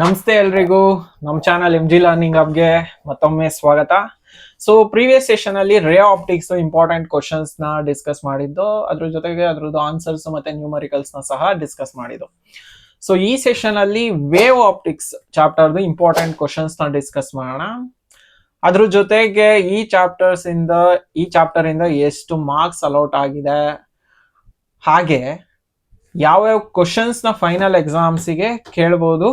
ನಮಸ್ತೆ ಎಲ್ರಿಗೂ. ನಮ್ಮ ಚಾನಲ್ ಎಂ ಜಿ ಲರ್ನಿಂಗ್ ಅಪ್ಗೆ ಮತ್ತೊಮ್ಮೆ ಸ್ವಾಗತ. ಸೊ ಪ್ರೀವಿಯಸ್ ಸೆಷನ್ ಅಲ್ಲಿ ರೇ ಆಪ್ಟಿಕ್ಸ್ ಇಂಪಾರ್ಟೆಂಟ್ ಕ್ವಶನ್ಸ್ನ ಡಿಸ್ಕಸ್ ಮಾಡಿದ್ದು, ಅದ್ರ ಜೊತೆಗೆ ಅದ್ರದ್ದು ಆನ್ಸರ್ಸ್ ಮತ್ತೆ ನ್ಯೂಮರಿಕಲ್ಸ್ನ ಸಹ ಡಿಸ್ಕಸ್ ಮಾಡಿದ್ದು. ಸೊ ಈ ಸೆಷನ್ ಅಲ್ಲಿ ವೇವ್ ಆಪ್ಟಿಕ್ಸ್ ಚಾಪ್ಟರ್ ಇಂಪಾರ್ಟೆಂಟ್ ಕ್ವಶನ್ಸ್ನ ಡಿಸ್ಕಸ್ ಮಾಡೋಣ. ಅದ್ರ ಜೊತೆಗೆ ಈ ಚಾಪ್ಟರ್ಸ್ ಇಂದ, ಈ ಚಾಪ್ಟರ್ ಇಂದ ಎಷ್ಟು ಮಾರ್ಕ್ಸ್ ಅಲೌಟ್ ಆಗಿದೆ. ಹಾಗೆ, ಯಾವ್ಯಾವ ಕ್ವಶನ್ಸ್ನ ಫೈನಲ್ ಎಕ್ಸಾಮ್ಸಿಗೆ ಕೇಳ್ಬೋದು.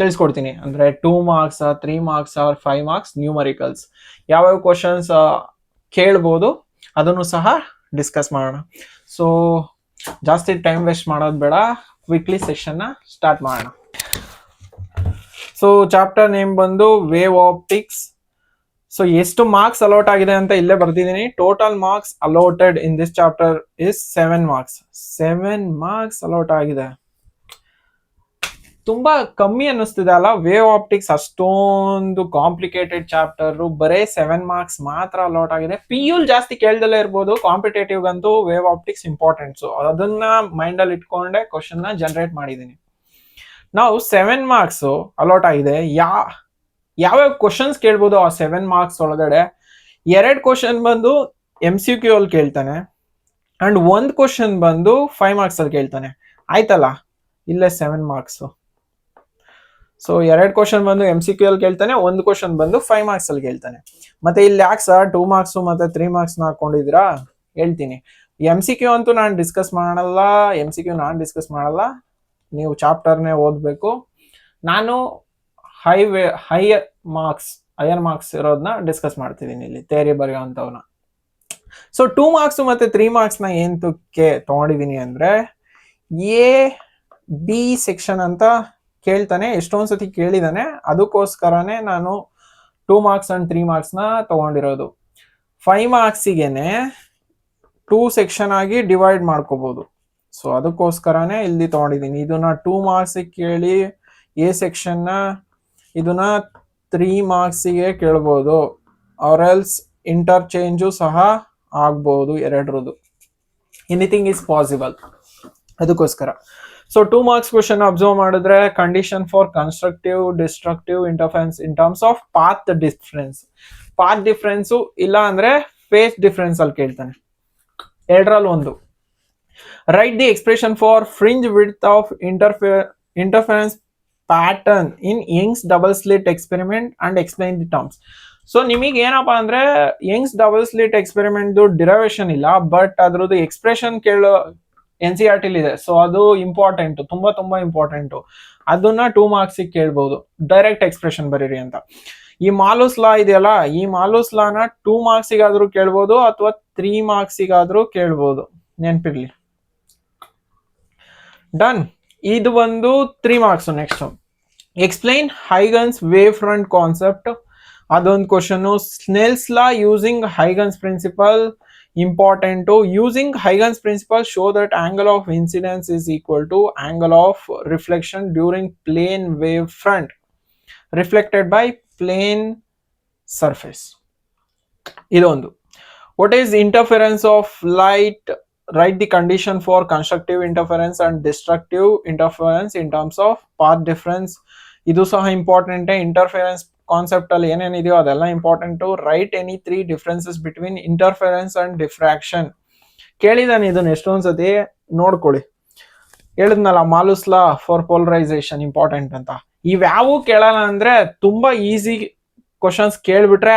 ತಿಳಿಸ್ಕೊಡ್ತೀನಿ. ಅಂದರೆ two marks three marks or five marks numericals ಯಾವ್ಯಾವ ಕ್ವಶನ್ಸ್ ಕೇಳ್ಬೋದು, ಅದನ್ನು ಸಹ ಡಿಸ್ಕಸ್ ಮಾಡೋಣ. ಸೊ ಜಾಸ್ತಿ ಟೈಮ್ ವೇಸ್ಟ್ ಮಾಡೋದು ಬೇಡ. ವೀಕ್ಲಿ ಸೆಷನ್ನ ಸ್ಟಾರ್ಟ್ ಮಾಡೋಣ. ಸೊ ಚಾಪ್ಟರ್ ನೇಮ್ ಬಂದು ವೇವ್ ಆಪ್ಟಿಕ್ಸ್ ಸೊ ಎಷ್ಟು ಮಾರ್ಕ್ಸ್ ಅಲೋಟ್ ಆಗಿದೆ ಅಂತ ಇಲ್ಲೇ ಬರ್ತಿದ್ದೀನಿ total marks allotted in this chapter is seven marks seven marks allot ಆಗಿದೆ. ತುಂಬಾ ಕಮ್ಮಿ ಅನ್ನಿಸ್ತಿದೆ ಅಲ್ಲ? ವೇವ್ ಆಪ್ಟಿಕ್ಸ್ ಅಷ್ಟೊಂದು ಕಾಂಪ್ಲಿಕೇಟೆಡ್ ಚಾಪ್ಟರ್ ಬರೇ ಸೆವೆನ್ ಮಾರ್ಕ್ಸ್ ಮಾತ್ರ ಅಲೌಟ್ ಆಗಿದೆ. ಪಿ ಯುಲ್ ಜಾಸ್ತಿ ಕೇಳ್ದಲ್ಲೇ ಇರ್ಬೋದು. ಕಾಂಪಿಟೇಟಿವ್ ಅಂತೂ ವೇವ್ ಆಪ್ಟಿಕ್ಸ್ ಇಂಪಾರ್ಟೆಂಟ್ ಸೊ ಅದನ್ನ ಮೈಂಡ್ ಅಲ್ಲಿ ಇಟ್ಕೊಂಡೆ ಕ್ವಶನ್ನ ಜನರೇಟ್ ಮಾಡಿದೀನಿ. ನಾವು ಸೆವೆನ್ ಮಾರ್ಕ್ಸ್ ಅಲೌಟ್ ಆಗಿದೆ. ಯಾ, ಯಾವ್ಯಾವ ಕ್ವಶನ್ಸ್ ಕೇಳ್ಬೋದು ಆ ಸೆವೆನ್ ಮಾರ್ಕ್ಸ್ ಒಳಗಡೆ? ಎರಡು ಕ್ವಶನ್ ಬಂದು ಎಂ ಸಿ ಕ್ಯೂ ಅಲ್ಲಿ ಕೇಳ್ತಾನೆ. ಅಂಡ್ ಒಂದು ಕ್ವಶನ್ ಬಂದು ಫೈವ್ ಮಾರ್ಕ್ಸ್ ಅಲ್ಲಿ ಕೇಳ್ತಾನೆ. ಆಯ್ತಲ್ಲ? ಇಲ್ಲೇ ಸೆವೆನ್ ಮಾರ್ಕ್ಸ್ ಸೊ ಎರಡು ಕ್ವಶನ್ ಬಂದು ಎಂ ಸಿ ಕ್ಯೂ ಅಲ್ಲಿ ಕೇಳ್ತಾನೆ, ಒಂದು ಕ್ವಶನ್ ಬಂದು ಫೈವ್ ಮಾರ್ಕ್ಸ್ ಅಲ್ಲಿ ಕೇಳ್ತಾನೆ. ಮತ್ತೆ ಇಲ್ಲಿ ಯಾಕೆ ಸರ್ ಟೂ ಮಾರ್ಕ್ಸ್ ಮತ್ತೆ ತ್ರೀ ಮಾರ್ಕ್ಸ್ನ ಹಾಕೊಂಡಿದ್ದೀರಾ? ಹೇಳ್ತೀನಿ. ಎಂ ಸಿ ಕ್ಯೂ ಅಂತೂ ನಾನು ಡಿಸ್ಕಸ್ ಮಾಡಲ್ಲ ಎಂ ಸಿ ಕ್ಯೂ ನಾನು ಡಿಸ್ಕಸ್ ಮಾಡಲ್ಲ. ನೀವು ಚಾಪ್ಟರ್ನೇ ಓದಬೇಕು. ನಾನು high higher marks higher marks ಇರೋದನ್ನ ಡಿಸ್ಕಸ್ ಮಾಡ್ತಿದ್ದೀನಿ ಇಲ್ಲಿ, ತೇರಿ ಬರೆಯೋಂಥವ್ನ ಸೊ ಟೂ ಮಾರ್ಕ್ಸ್ ಮತ್ತೆ ತ್ರೀ ಮಾರ್ಕ್ಸ್ನ ಏಂತಕ್ಕೆ ತಗೊಂಡಿದೀನಿ ಅಂದ್ರೆ ಎ ಬಿ ಸೆಕ್ಷನ್ ಅಂತ ಕೇಳ್ತಾನೆ ಎಷ್ಟೊಂದು ಸತಿ ಕೇಳಿದಾನೆ, ಅದಕ್ಕೋಸ್ಕರನೇ ನಾನು ಟೂ ಮಾರ್ಕ್ಸ್ ಅಂಡ್ ತ್ರೀ ಮಾರ್ಕ್ಸ್ನ ತಗೊಂಡಿರೋದು. ಫೈವ್ ಮಾರ್ಕ್ಸಿಗೆನೆ ಟೂ ಸೆಕ್ಷನ್ ಆಗಿ ಡಿವೈಡ್ ಮಾಡ್ಕೋಬಹುದು ಸೊ ಅದಕ್ಕೋಸ್ಕರನೇ ಇಲ್ಲಿ ತಗೊಂಡಿದ್ದೀನಿ. ಇದನ್ನ ಟೂ ಮಾರ್ಕ್ಸಿಗೆ ಕೇಳಿ ಎ ಸೆಕ್ಷನ್ನ ಇದನ್ನ ತ್ರೀ ಮಾರ್ಕ್ಸಿಗೆ ಕೇಳ್ಬೋದು. ಅವರೆಲ್ಸ್ ಇಂಟರ್ಚೇಂಜು ಸಹ ಆಗ್ಬೋದು ಎರಡರದು ಎನಿಥಿಂಗ್ ಇಸ್ ಪಾಸಿಬಲ್ ಅದಕ್ಕೋಸ್ಕರ. So two marks question observe ಮಾಡಿದ್ರೆ condition for constructive destructive interference in terms of path difference path difference ಇಲ್ಲ ಅಂದ್ರೆ ಫೇಸ್ ಡಿಫ್ರೆನ್ಸ್ ಅಲ್ಲಿ ಕೇಳ್ತಾನೆ. ಎರಡರಲ್ಲಿ ಒಂದು. Write the expression for fringe width of interference interference pattern in Young's double slit experiment and explain the terms so ನಿಮಗೆ ಏನಪ್ಪಾ ಅಂದ್ರೆ Young's double slit experiment derivation ಇಲ್ಲ ಬಟ್ ಅದ್ರದ್ದು ಎಕ್ಸ್ಪ್ರೆಷನ್ ಕೇಳೋ ಎನ್ ಸಿ ಆರ್ ಟಿಲಿ ಇದೆ. ಸೊ ಅದು important ತುಂಬಾ ತುಂಬಾ ಇಂಪಾರ್ಟೆಂಟ್ ಅದನ್ನ ಟೂ ಮಾರ್ಕ್ಸ್ ಕೇಳ್ಬಹುದು ಡೈರೆಕ್ಟ್ ಎಕ್ಸ್ಪ್ರೆಷನ್ ಬರೀರಿ ಅಂತ. ಈ ಮಾಲೂಸ್ ಲಾ ಇದೆಯಲ್ಲ, ಈ ಮಾಲೂಸ್ ಲಾನ ಟೂ ಮಾರ್ಕ್ಸಿಗಾದ್ರೂ ಕೇಳ್ಬೋದು ಅಥವಾ ತ್ರೀ ಮಾರ್ಕ್ಸಿಗಾದ್ರೂ ಕೇಳ್ಬೋದು. ನೆನ್ಪಿರ್ಲಿ. ಡನ್ ಇದು ಬಂದು three marks next explain Huygens wave front concept ಅದೊಂದು question Snell's law using Huygens principle important using Huygens principle show that angle of incidence is equal to angle of reflection during plane wave front reflected by plane surface ಇದೊಂದು what is interference of light write the condition for constructive interference and destructive interference in terms of path difference ಇದು ಸಹ important interference concept ಅಲ್ಲಿ ಏನೇನಿದೆಯೋ ಅದೆಲ್ಲ important right any three differences between interference and diffraction ಕೇಳಿದಾನೆ ಇದನ್ನ ಎಷ್ಟೊಂದ್ಸತಿ ನೋಡ್ಕೊಳ್ಳಿ. ಹೇಳಿದ್ನಲ್ಲ ಮಾಲುಸ್ಲಾ for polarisation important ಅಂತ. ಇವ್ಯಾವು ಕೇಳಲ್ಲ ಅಂದ್ರೆ ತುಂಬಾ ಈಸಿ ಕ್ವಶನ್ಸ್ ಕೇಳ್ಬಿಟ್ರೆ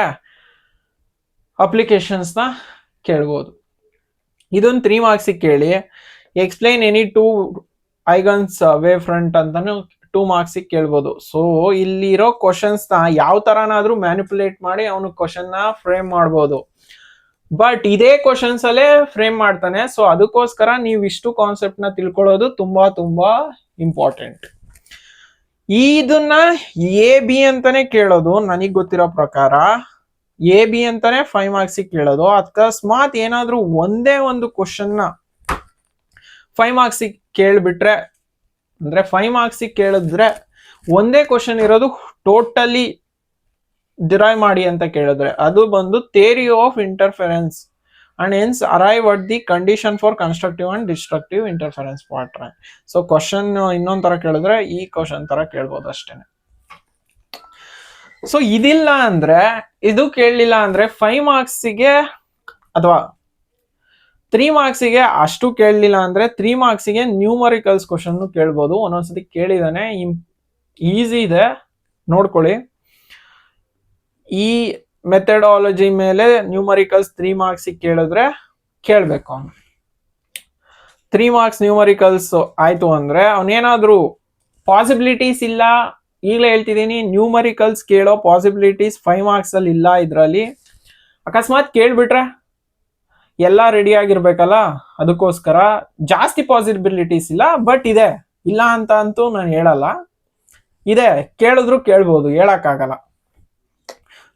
ಅಪ್ಲಿಕೇಶನ್ಸ್ನ ಕೇಳ್ಬೋದು. ಇದೊಂದು ತ್ರೀ ಮಾರ್ಕ್ಸಿಗೆ ಕೇಳಿ. Explain any two Huygens wavefront ಅಂತಾನು ಟೂ ಮಾರ್ಕ್ಸಿಗೆ ಕೇಳ್ಬೋದು. ಸೊ ಇಲ್ಲಿರೋ ಕ್ವಶನ್ಸ್ನ ಯಾವ ತರನಾದ್ರೂ ಮ್ಯಾನಿಪುಲೇಟ್ ಮಾಡಿ ಅವನು ಕ್ವಶನ್ನ ಫ್ರೇಮ್ ಮಾಡ್ಬೋದು. ಬಟ್ ಇದೇ ಕ್ವಶನ್ಸ್ ಅಲ್ಲೇ ಫ್ರೇಮ್ ಮಾಡ್ತಾನೆ. ಸೊ ಅದಕ್ಕೋಸ್ಕರ ನೀವು ಇಷ್ಟು ಕಾನ್ಸೆಪ್ಟ್ನ ತಿಳ್ಕೊಳ್ಳೋದು ತುಂಬಾ ತುಂಬಾ ಇಂಪಾರ್ಟೆಂಟ್ ಇದನ್ನ ಎ ಬಿ ಅಂತಾನೆ ಕೇಳೋದು ನನಗೆ ಗೊತ್ತಿರೋ ಪ್ರಕಾರ. ಎ ಬಿ ಅಂತಾನೆ ಫೈವ್ ಮಾರ್ಕ್ಸಿಗೆ ಕೇಳೋದು. ಅಕಸ್ಮಾತ್ ಏನಾದರೂ ಒಂದೇ ಒಂದು ಕ್ವಶನ್ನ ಫೈವ್ ಮಾರ್ಕ್ಸಿಗೆ ಕೇಳ್ಬಿಟ್ರೆ ಅಂದ್ರೆ ಫೈವ್ ಮಾರ್ಕ್ಸಿಗೆ ಕೇಳಿದ್ರೆ ಒಂದೇ ಕ್ವಶನ್ ಇರೋದು ಟೋಟಲಿ ಡಿರೈವ್ ಮಾಡಿ ಅಂತ ಕೇಳಿದ್ರೆ. ಅದು ಬಂದು theory of interference and ಎನ್ಸ್ arrive at the condition for constructive and destructive interference pattern so question ಇನ್ನೊಂದ್ ತರ ಕೇಳಿದ್ರೆ ಈ ಕ್ವಶನ್ ತರ ಕೇಳ್ಬೋದು ಅಷ್ಟೇನೆ. ಸೊ ಇದಿಲ್ಲ ಅಂದ್ರೆ, ಇದು ಕೇಳಲಿಲ್ಲ ಅಂದ್ರೆ ಫೈವ್ ಮಾರ್ಕ್ಸಿಗೆ ಅಥವಾ ತ್ರೀ ಮಾರ್ಕ್ಸಿಗೆ ಅಷ್ಟು ಕೇಳಲಿಲ್ಲ ಅಂದರೆ ತ್ರೀ ಮಾರ್ಕ್ಸಿಗೆ ನ್ಯೂಮರಿಕಲ್ಸ್ ಕ್ವಶನ್ನು ಕೇಳ್ಬೋದು. ಒಂದೊಂದ್ಸತಿ ಕೇಳಿದಾನೆ. ಈಸಿ ಇದೆ. ನೋಡ್ಕೊಳ್ಳಿ. ಈ ಮೆಥಡಾಲಜಿ ಮೇಲೆ ನ್ಯೂಮರಿಕಲ್ಸ್ ತ್ರೀ ಮಾರ್ಕ್ಸಿಗೆ ಕೇಳಿದ್ರೆ ಕೇಳಬೇಕು. ಅವನು ತ್ರೀ ಮಾರ್ಕ್ಸ್ ನ್ಯೂಮರಿಕಲ್ಸ್ ಆಯಿತು ಅಂದರೆ ಅವನೇನಾದರೂ ಪಾಸಿಬಿಲಿಟೀಸ್ ಇಲ್ಲ, ಈಗಲೇ ಹೇಳ್ತಿದ್ದೀನಿ ನ್ಯೂಮರಿಕಲ್ಸ್ ಕೇಳೋ ಪಾಸಿಬಿಲಿಟೀಸ್ ಫೈವ್ ಮಾರ್ಕ್ಸಲ್ಲಿ ಇಲ್ಲ ಇದರಲ್ಲಿ. ಅಕಸ್ಮಾತ್ ಕೇಳ್ಬಿಟ್ರೆ ಎಲ್ಲ ರೆಡಿ ಆಗಿರ್ಬೇಕಲ್ಲ? ಅದಕ್ಕೋಸ್ಕರ ಜಾಸ್ತಿ ಪಾಸಿಬಿಲಿಟೀಸ್ ಇಲ್ಲ ಬಟ್ ಇದೆ. ಇಲ್ಲ ಅಂತ ಅಂತೂ ನಾನು ಹೇಳಲ್ಲ. ಇದೆ. ಕೇಳಿದ್ರು ಕೇಳ್ಬೋದು, ಹೇಳಕ್ಕಾಗಲ್ಲ.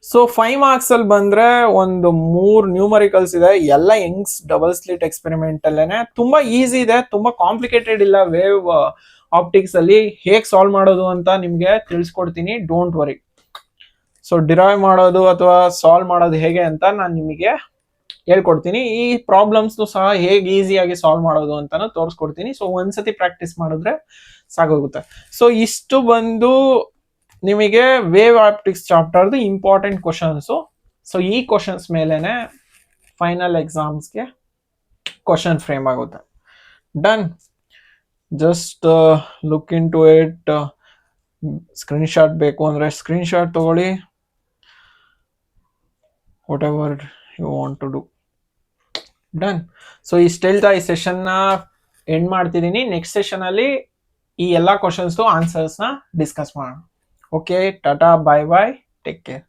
ಸೊ ಫೈವ್ ಮಾರ್ಕ್ಸ್ ಅಲ್ಲಿ ಬಂದ್ರೆ ಒಂದು ಮೂರು ನ್ಯೂಮರಿಕಲ್ಸ್ ಇದೆ. ಎಲ್ಲ ಯಂಗ್ಸ್ ಡಬಲ್ ಸ್ಲಿಟ್ ಎಕ್ಸ್ಪೆರಿಮೆಂಟ್ ಅಲ್ಲೇನೆ ತುಂಬಾ ಈಸಿ ಇದೆ, ತುಂಬಾ ಕಾಂಪ್ಲಿಕೇಟೆಡ್ ಇಲ್ಲ ವೇವ್ ಆಪ್ಟಿಕ್ಸ್ ಅಲ್ಲಿ. ಹೇಗೆ ಸಾಲ್ವ್ ಮಾಡೋದು ಅಂತ ನಿಮ್ಗೆ ತಿಳಿಸ್ಕೊಡ್ತೀನಿ ಡೋಂಟ್ ವರಿ ಸೊ ಡಿರೈವ್ ಮಾಡೋದು ಅಥವಾ ಸಾಲ್ವ್ ಮಾಡೋದು ಹೇಗೆ ಅಂತ ನಾನು ನಿಮಗೆ ಹೇಳ್ಕೊಡ್ತೀನಿ. ಈ ಪ್ರಾಬ್ಲಮ್ಸ್ ಸಹ ಹೇಗೆ ಈಸಿಯಾಗಿ ಸಾಲ್ವ್ ಮಾಡೋದು ಅಂತಾನು ತೋರಿಸ್ಕೊಡ್ತೀನಿ. ಸೊ ಒಂದ್ಸತಿ ಪ್ರಾಕ್ಟೀಸ್ ಮಾಡಿದ್ರೆ ಸಾಕಾಗುತ್ತೆ ಸೊ ಇಷ್ಟು ಬಂದು ನಿಮಗೆ ವೇವ್ ಆಪ್ಟಿಕ್ಸ್ ಚಾಪ್ಟರ್ದು ಇಂಪಾರ್ಟೆಂಟ್ ಕ್ವಶನ್ಸ್ ಸೊ ಈ ಕ್ವಶನ್ಸ್ ಮೇಲೆನೆ ಫೈನಲ್ ಎಕ್ಸಾಮ್ಸ್ಗೆ ಕ್ವಶನ್ ಫ್ರೇಮ್ ಆಗುತ್ತೆ. Done just look into it screenshot ಬೇಕು ಅಂದ್ರೆ ಸ್ಕ್ರೀನ್ಶಾಟ್ ತಗೊಳ್ಳಿ. Whatever you want to do done so ಇಷ್ಟು ಹೇಳ್ತಾ ಈ ಸೆಷನ್ನ ಎಂಡ್ ಮಾಡ್ತಿದ್ದೀನಿ ನೆಕ್ಸ್ಟ್ ಸೆಷನ್ ಅಲ್ಲಿ ಈ ಎಲ್ಲ ಕ್ವಶನ್ಸ್ದು ಆನ್ಸರ್ಸ್ನ ಡಿಸ್ಕಸ್ ಮಾಡೋಣ. Okay tata bye bye take care